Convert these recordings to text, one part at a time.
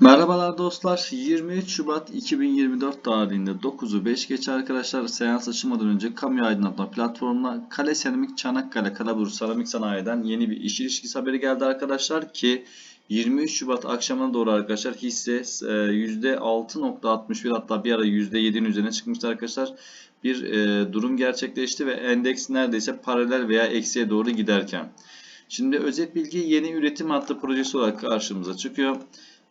Merhabalar dostlar. 23 Şubat 2024 tarihinde 9'u 5 geç arkadaşlar. Seans açılmadan önce kamu aydınlatma platformuna Kale Seramik Çanakkale Kalabur Seramik Sanayi'den yeni bir iş ilişkisi haberi geldi arkadaşlar ki 23 Şubat akşamına doğru arkadaşlar hisse e, %6.61 hatta bir ara %7'nin üzerine çıkmıştı arkadaşlar. Bir e, durum gerçekleşti ve endeks neredeyse paralel veya eksiye doğru giderken. Şimdi özet bilgi yeni üretim hattı projesi olarak karşımıza çıkıyor.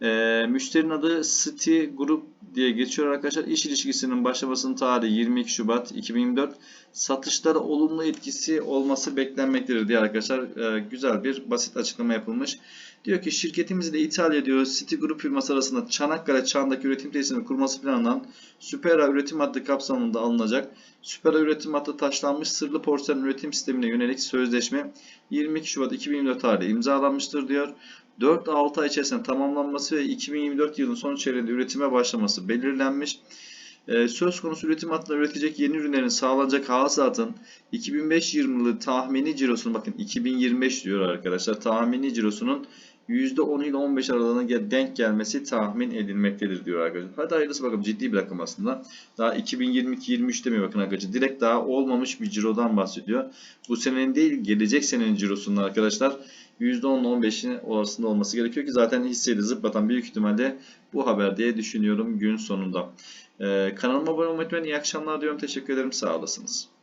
Ee, müşterinin adı City Group diye geçiyor arkadaşlar. İş ilişkisinin başlamasının tarihi 22 Şubat 2024. Satışlara olumlu etkisi olması beklenmektedir diye arkadaşlar e, güzel bir basit açıklama yapılmış. Diyor ki şirketimiz ile ithal ediyor City Group firması arasında Çanakkale çağındaki üretim tesisinin kurması planlanan Süpera üretim hattı kapsamında alınacak. Süpera üretim hattı taşlanmış sırlı porselen üretim sistemine yönelik sözleşme 22 Şubat 2024 tarihi imzalanmıştır diyor. 4-6 ay içerisinde tamamlanması ve 2024 yılının son çeyreğinde üretime başlaması belirlenmiş. Ee, söz konusu üretim hattında üretecek yeni ürünlerin sağlanacak hasılatın 2005 yılı tahmini cirosunun bakın 2025 diyor arkadaşlar tahmini cirosunun %10 ile 15 aralığına denk gelmesi tahmin edilmektedir diyor arkadaşlar. Hadi hayırlısı bakalım ciddi bir rakam aslında. Daha 2022-23 demiyor bakın arkadaşlar. Direkt daha olmamış bir cirodan bahsediyor. Bu senenin değil gelecek senenin cirosunun arkadaşlar %10-15'in olasılığı olması gerekiyor ki zaten hisseyi zıplatan büyük ihtimalle bu haber diye düşünüyorum gün sonunda. Ee, kanalıma abone olmayı unutmayın. İyi akşamlar diyorum. Teşekkür ederim. Sağ olasınız.